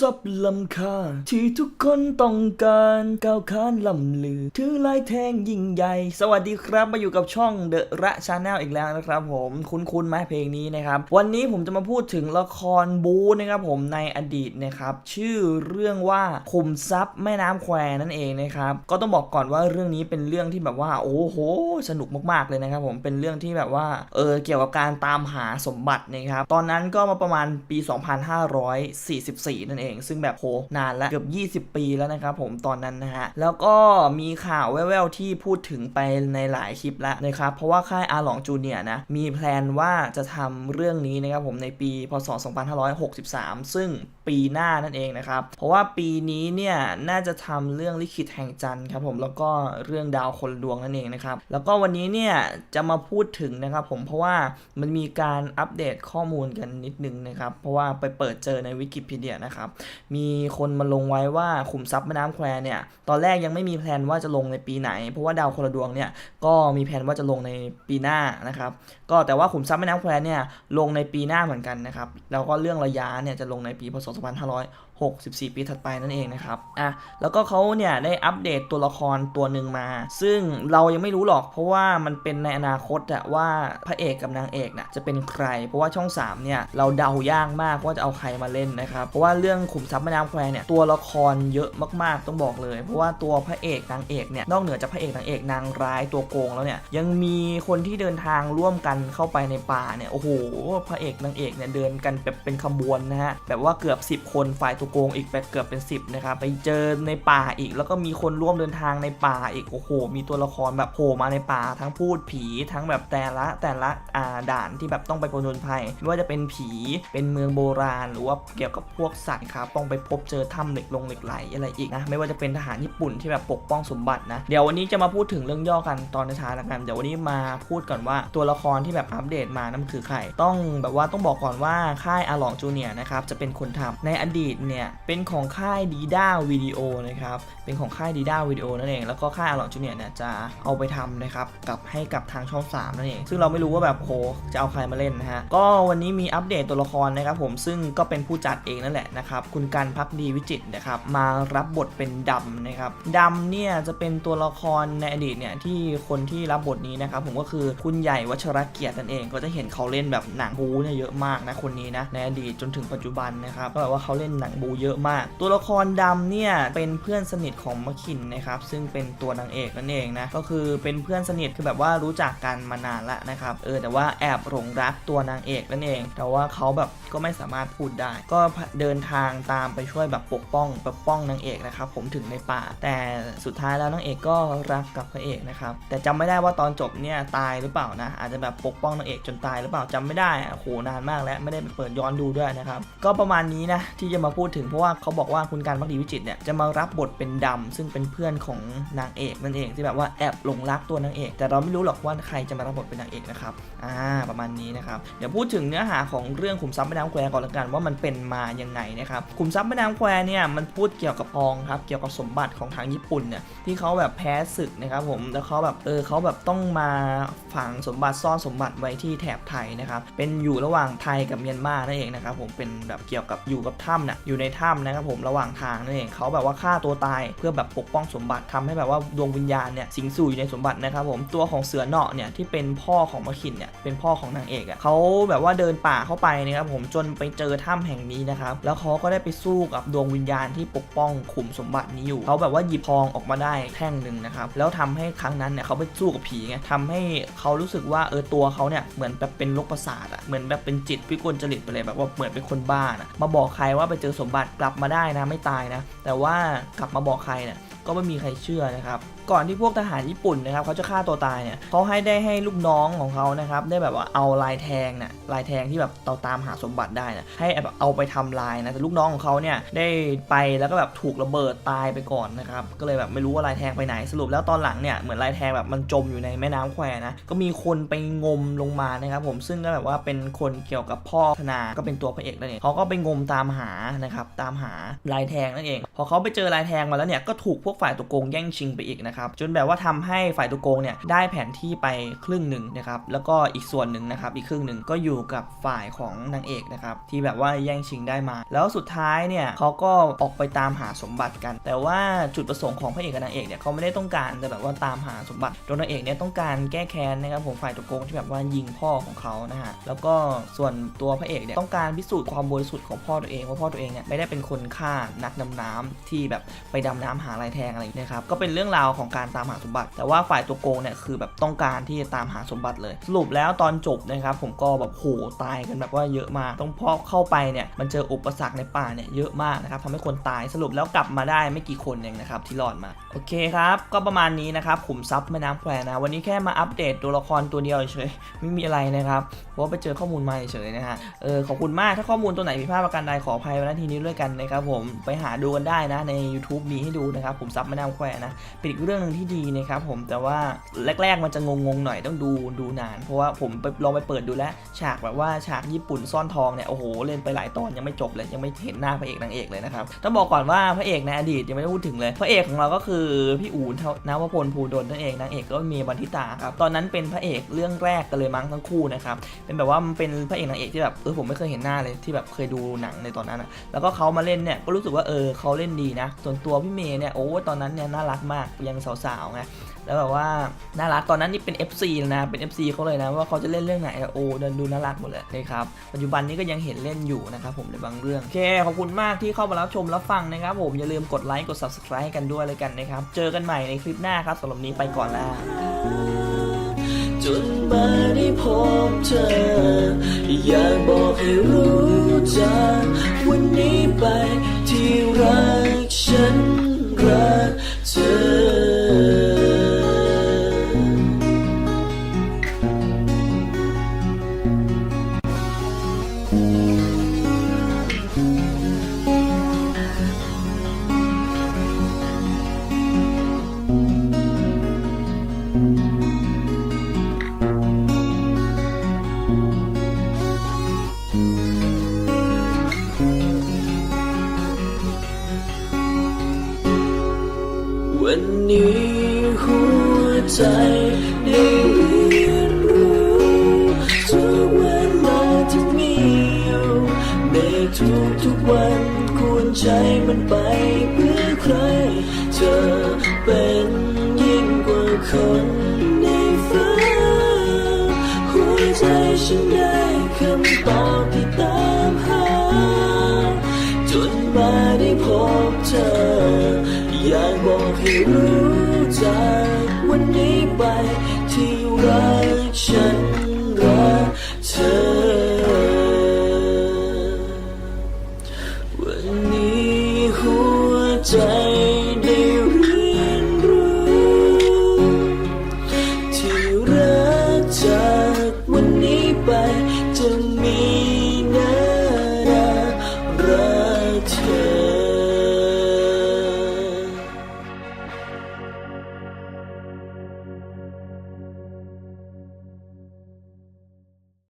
ทรัพย์ล้ำค่าที่ทุกคนต้องการก้าวขานลำลือ ถือลายแทงยิ่งใหญ่ สวัสดีครับมาอยู่กับช่องเดอะระชาแนลอีกแล้วนะครับผมคุ้นๆไหมเพลงนี้นะครับ วันนี้ผมจะมาพูดถึงละครบูนะครับผมในอดีตนะครับชื่อเรื่องว่าขุมทรัพย์แม่น้ำแควนั่นเองนะครับก็ต้องบอกก่อนว่าเรื่องนี้เป็นเรื่องที่แบบว่า โอ้โห สนุกมากๆเลยนะครับผมเป็นเรื่องที่แบบว่าเออเกี่ยวกับการตามหาสมบัตินะครับตอนนั้นก็มาประมาณปี 2544 นั่นเองซึ่งแบบโหนานแล้วเกือบ20 ปีแล้วนะครับผมตอนนั้นนะฮะแล้วก็มีข่าวแว่วๆที่พูดถึงไปในหลายคลิปแล้วนะครับเพราะว่าค่ายอาหลองจูเนียนะมีแพลนว่าจะทำเรื่องนี้นะครับผมในปีพศ 2563 ซึ่งปีหน้านั่นเองนะครับเพราะว่าปีนี้เนี่ยน่าจะทำเรื่องลิขิตแห่งจันทร์ครับผมแล้วก็เรื่องดาวคนดวงนั่นเองนะครับแล้วก็วันนี้เนี่ยจะมาพูดถึงนะครับผมเพราะว่ามันมีการอัปเดตข้อมูลกันนิดนึงนะครับเพราะว่าไปเปิดเจอในวิกิพีเดียนะครับมีคนมาลงไว้ว่าขุมทรัพย์แม่น้ำแควเนี่ย ตอนแรกยังไม่มีแผนว่าจะลงในปีไหน เพราะว่าดาวคนละดวงเนี่ย ก็มีแผนว่าจะลงในปีหน้านะครับ ก็แต่ว่าขุมทรัพย์แม่น้ำแควเนี่ยลงในปีหน้าเหมือนกันนะครับ แล้วก็เรื่องระยะเนี่ยจะลงในปีพศ2564 ปีถัดไปนั่นเองนะครับ อะ แล้วก็เขาเนี่ยได้อัปเดตตัวละครตัวหนึ่งมา ซึ่งเรายังไม่รู้หรอก เพราะว่ามันเป็นในอนาคตอะว่าพระเอกกับนางเอกน่ะจะเป็นใคร เพราะว่าช่อง3เนี่ยเราเดายากมากว่าจะเอาใครมาเล่นนะครับ เพราะว่าเรื่องขุมทรัพย์แม่น้ำแควเนี่ยตัวละครเยอะมากๆต้องบอกเลย เพราะว่าตัวพระเอกนางเอกเนี่ยนอกเหนือจากพระเอกนางเอกนางร้ายตัวโกงแล้วเนี่ยยังมีคนที่เดินทางร่วมกันเข้าไปในป่าเนี่ยโอ้โหพระเอกนางเอกเนี่ยเดินกันแบบเป็นขบวนนะฮะแบบว่าเกือบ 10 คนฝ่ายตัวโกงอีกแบบเกือบเป็น 10นะครับไปเจอในป่าอีก แล้วก็มีคนร่วมเดินทางในป่าอีกโอ้โห มีตัวละครแบบโผล่มาในป่า ทั้งพูดผีทั้งแบบแต่ละแต่ละอ่าด่านที่แบบต้องไปผจญภัยไม่ว่าจะเป็นผีเป็นเมืองโบราณ หรือว่าเกี่ยวกับพวกสัตวครับต้องไปพบเจอถ้ำเหล็กลงเหล็กไหลอะไรอีกนะไม่ว่าจะเป็นทหารญี่ปุ่นที่แบบปกป้องสมบัตินะเดี๋ยววันนี้จะมาพูดถึงเรื่องย่อกันตอนท้ายล้วกันเดี๋ยววันนี้มาพูดก่อนว่าตัวละครที่แบบอัปเดตมานั่นคือใครต้องแบบว่าต้องบอกก่อนว่าค่ายอาลองจูเนียนะครับจะเป็นคนทำในอดีตเนี่ยเป็นของค่ายดีด้าวิดีโอนะครับเป็นของค่ายดีด้าวิดีโอนั่นเองแล้วก็ค่ายอาลองจูเนียเนี่ยจะเอาไปทำนะครับกับให้กับทางช่อง 3 นั่นเอง ซึ่งเราไม่รู้ว่าแบบโหจะเอาใครมาเล่นนะฮะก็วันนี้มีอัปเดตตัวละครนะครับผมซึ่งก็เป็นผู้จัดเองนั่นแหละนะครับคุณการพักดีวิจิตนะครับมารับบทเป็นดำนะครับดำเนี่ยจะเป็นตัวละครในอดีตเนี่ยที่คนที่รับบทนี้นะครับผมก็คือคุณใหญ่วัชรเกียรตินั่นเองก็จะเห็นเขาเล่นแบบหนังบูเนี่ยเยอะมากนะคนนี้นะในอดีตจนถึงปัจจุบันนะครับก็แบบว่าเขาเล่นหนังบูเยอะมาก ตัวละครดำเนี่ยเป็นเพื่อนสนิทของมะขินนะครับซึ่งเป็นตัวนางเอกนั่นเองนะก็คือเป็นเพื่อนสนิทคือแบบว่ารู้จักกันมานานละนะครับเออแต่ว่าแอบหลงรักตัวนางเอกนั่นเอง แต่ว่าเขาแบบก็ไม่สามารถพูดได้ ก็เดินทางตามไปช่วยแบบปกป้องปกป้องนางเอกนะครับผมถึงในป่า แต่สุดท้ายแล้วนางเอกก็รักกับพระเอกนะครับแต่จำไม่ได้ว่าตอนจบเนี่ยตายหรือเปล่านะ อาจจะแบบปกป้องนางเอกจนตายหรือเปล่าจำไม่ได้โหนานมากแล้วไม่ได้ไปเปิดย้อนดูด้วยนะครับก็ประมาณนี้นะที่จะมาพูดถึงเพราะว่าเขาบอกว่าคุณการพักดีวิจิตเนี่ยจะมารับบทเป็นดำซึ่งเป็นเพื่อนของนางเอกนั่นเองที่แบบว่าแอบหลงรักตัวนางเอก แต่เราไม่รู้หรอกว่าใครจะมารับบทเป็นนางเอกนะครับอ่าประมาณนี้นะครับเดี๋ยวพูดถึงเนื้อหาของเรื่องขุมทรัพย์แม่น้ำแควก่อนละกันว่ามันเป็นมายังไงนะครับขุมทรัพย์แม่น้ำแควเนี่ยมันพูดเกี่ยวกับทองครับเกี่ยวกับสมบัติของทางญี่ปุ่นเนี่ยที่เขาแบบแพ้ศึกนะครับผมแล้วเขาแบบเออเขาแบบต้องมาฝังสมบัติซ่อนสมบัติไว้ที่แถบไทยนะครับเป็นอยู่ระหว่างไทยกับเมียนมานั่นเองนะครับผมเป็นแบบเกี่ยวกับอยู่กับถ้ำน่ะอยู่ในถ้ำนะครับผมระหว่างทางนั่นเองเขาแบบว่าฆ่าตัวตายเพื่อแบบปกป้องสมบัติทำให้แบบว่าดวงวิญญาณเนี่ยสิงสู่อยู่ในสมบัตินะครับผมตัวของเสือเนาะเนี่ยที่เป็นพ่อของมะขินเนี่ยเป็นพ่อของนางเอกอะเขาแบบว่าเดินป่าเข้าไปนะครับผมจนไปเจอถ้ำแห่งนี้นะครับแล้วเขาก็ได้ไปสู้กับดวงวิญญาณที่ปกป้องขุมสมบัตินี้อยู่เขาแบบว่าหยิบทองออกมาได้แท่งหนึ่งนะครับแล้วทำให้ครั้งนั้นเนี่ยเขาไปสู้กับผีไงทำให้เขารู้สึกว่าเออตัวเขาเนี่ยเหมือนแบบเป็นโรคประสาทอะเหมือนแบบเป็นจิตวิกลจริตไปเลยแบบว่าเหมือนเป็นคนบ้านะมาบอกใครว่าไปเจอสมบัติกลับมาได้นะไม่ตายนะ แต่ว่ากลับมาบอกใครเนี่ยก็ไม่มีใครเชื่อนะครับก่อนที่พวกทหารญี่ปุ่นนะครับเขาจะฆ่าตัวตายเนี่ยเขาให้ได้ให้ลูกน้องของเขานะครับได้แบบว่าเอาลายแทงน่ะลายแทงที่แบบเราตามหาสมบัติได้นะให้แบบเอาไปทำลายนะแต่ลูกน้องของเขาเนี่ยได้ไปแล้วก็แบบถูกระเบิดตายไปก่อนนะครับก็เลยแบบไม่รู้ว่าลายแทงไปไหนสรุปแล้วตอนหลังเนี่ยเหมือนลายแทงแบบมันจมอยู่ในแม่น้ำแควนะก็มีคนไปงมลงมานะครับผมซึ่งก็แบบว่าเป็นคนเกี่ยวกับพ่อธนาก็เป็นตัวพระเอกนั่นเองเขาก็ไปงมตามหานะครับตามหาลายแทงนั่นเองพอเขาไปเจอลายแทงมาแล้วเนี่ยก็ถูกพวกฝ่ายตัวโกงแย่งชิงไปอีกนะครับจนแบบว่าทำให้ฝ่ายตัวโกงเนี่ยได้แผนที่ไปครึ่งหนึ่งนะครับแล้วก็อีกส่วนหนึ่งนะครับอีกครึ่งหนึ่งก็อยู่กับฝ่ายของนางเอกนะครับที่แบบว่าแย่งชิงได้มา แล้วสุดท้ายเนี่ยเขาก็ออกไปตามหาสมบัติกัน แต่ว่าจุดประสงค์ของพระเอกกับนางเอกเนี่ยเขาไม่ได้ต้องการจะแบบว่าตามหาสมบัติตัวนางเอกเนี่ยต้องการแก้แค้นนะครับผมฝ่ายตัวโกงที่แบบว่ายิงพ่อของเขานะฮะแล้วก็ส่วนตัวพระเอกเนี่ยต้องการพิสูจน์ความบริสุทธิ์ของพ่อตัวเองว่าพ่อตัวเองเนี่ยไม่ได้เป็นคนฆ่านักดำน้ำที่แบบไปดำน้ำหาลายแทงอะไรนะครับก็เป็นเรื่องราวของการตามหาสมบัติ แต่ว่าฝ่ายตัวโกงเนี่ยคือแบบต้องการที่จะตามหาสมบัติเลย สรุปแล้วตอนจบนะครับผมก็แบบโหตายกันแบบว่าเยอะมากต้องพอเข้าไปเนี่ยมันเจออุปสรรคในป่าเนี่ยเยอะมากนะครับทำให้คนตายสรุปแล้วกลับมาได้ไม่กี่คนเองนะครับที่รอดมาโอเคครับก็ประมาณนี้นะครับขุมทรัพย์แม่น้ำแควนะ วันนี้แค่มาอัปเดตตัวละครตัวเดียวเฉยไม่มีอะไรนะครับเพราะไปเจอข้อมูลมาเฉยนะฮะเออขอบคุณมากถ้าข้อมูลตัวไหนผิดพลาดประการใดขออภัยไว้ณทีนี้ด้วยกันนะครับผมไปหาดูกันได้นะใน YouTube มีให้ดูนะครับขุมทรัพย์แม่น้ำแควนะเป็นอีกเรื่องื่องหนึ่งที่ดีนะครับผมแต่ว่าแรก ๆ มันจะงงๆหน่อยต้องดูดูนาน เพราะว่าผมไปลองไปเปิดดูแล้วฉากแบบว่าฉากญี่ปุ่นซ่อนทองเนี่ยโอ้โหเล่นไปหลายตอนยังไม่จบเลยยังไม่เห็นหน้าพระเอกนางเอกเลยนะครับต้องบอกก่อนว่าพระเอกในอดีตยังไม่ได้พูดถึงเลย พระเอกของเราก็คือพี่อู๋นนวพลภูดลนั่นเองนางเอกก็มีบันทิตาครับตอนนั้นเป็นพระเอกเรื่องแรกกันเลยมั้งทั้งคู่นะครับเป็นแบบว่ามันเป็นพระเอกนางเอกที่แบบเออผมไม่เคยเห็นหน้าเลยที่แบบเคยดูหนังในตอนนั้นนะแล้วก็เขามาเล่นเนี่ยก็รู้สึกว่าเออเขาเล่นดีนะ ส่วนตัวพี่เมย์เนี่ยโอ้ตอนนั้นเนี่ยน่ารักมากยังสาวๆไงแล้วแบบว่าน่ารักตอนนั้นนี่เป็น FC แล้วนะเป็น FC เขาเลยนะว่าเขาจะเล่นเรื่องไหนโอ้เดินดูน่ารักหมดเลยนะครับปัจจุบันนี้ก็ยังเห็นเล่นอยู่นะครับผมในบางเรื่องโอเคขอบคุณมากที่เข้ามารับชมรับฟังนะครับผมอย่าลืมกดไลค์กด subscribe ให้กันด้วยเลยกันนะครับเจอกันใหม่ในคลิปหน้าครับสำหรับนี้ไปก่อนแล้วจนมาได้พบเธอ อยากบอกให้รู้จากวันนี้ไปที่รักฉันรัก ใจได้เรียนรู้ทุกเวลาที่มีอยู่ในทุกทุกๆวันควรใช้มันไปเพื่อใคร เธอเป็นยิ่งกว่าคนในฝันหัวใจฉันได้คำตอบที่ตามหา จนมาได้พบเธออยากบอกให้รู้จาก วันนี้ไปที่รักฉันรักเธอ วันนี้หัวใจได้เรียนรู้ที่รักจากวันนี้ไป